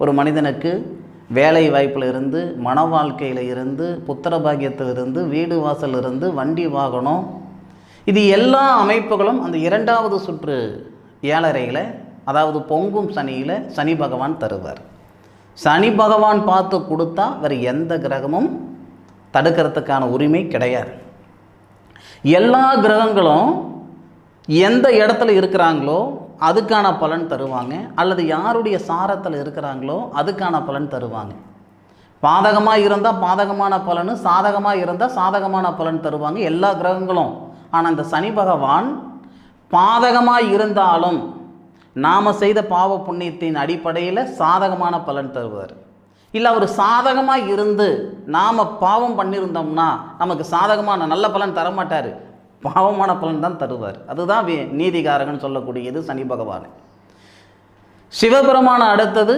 ஒரு மனிதனுக்கு வேலை வாய்ப்பில் இருந்து மன வாழ்க்கையில் இருந்து புத்திர பாக்கியத்தில் இருந்து வீடு வாசல் இருந்து வண்டி வாகனம் இது எல்லா அமைப்புகளும் அந்த இரண்டாவது சுற்று ஏழரையில் அதாவது பொங்கும் சனியில் சனி பகவான் தருவார். சனி பகவான் பார்த்து கொடுத்தா வேறு எந்த கிரகமும் தடுக்கிறதுக்கான உரிமை கிடையாது. எல்லா கிரகங்களும் எந்த இடத்துல இருக்கிறாங்களோ அதுக்கான பலன் தருவாங்க. அல்லது யாருடைய சாரத்தில் இருக்கிறாங்களோ அதுக்கான பலன் தருவாங்க. பாதகமாக இருந்தால் பாதகமான பலன் சாதகமாக இருந்தால் சாதகமான பலன் தருவாங்க எல்லா கிரகங்களும். ஆனால் இந்த சனி பகவான் பாதகமாக இருந்தாலும் நாம் செய்த பாவ புண்ணியத்தின் அடிப்படையில் சாதகமான பலன் தருவார். இல்லை அவர் சாதகமாக இருந்து நாம் பாவம் பண்ணியிருந்தோம்னா நமக்கு சாதகமான நல்ல பலன் தர மாட்டார் பாவமான பலன் தான் தருவார். அதுதான் நீதிகாரகன் சொல்லக்கூடியது சனி பகவான். சிவபெருமான அடுத்தது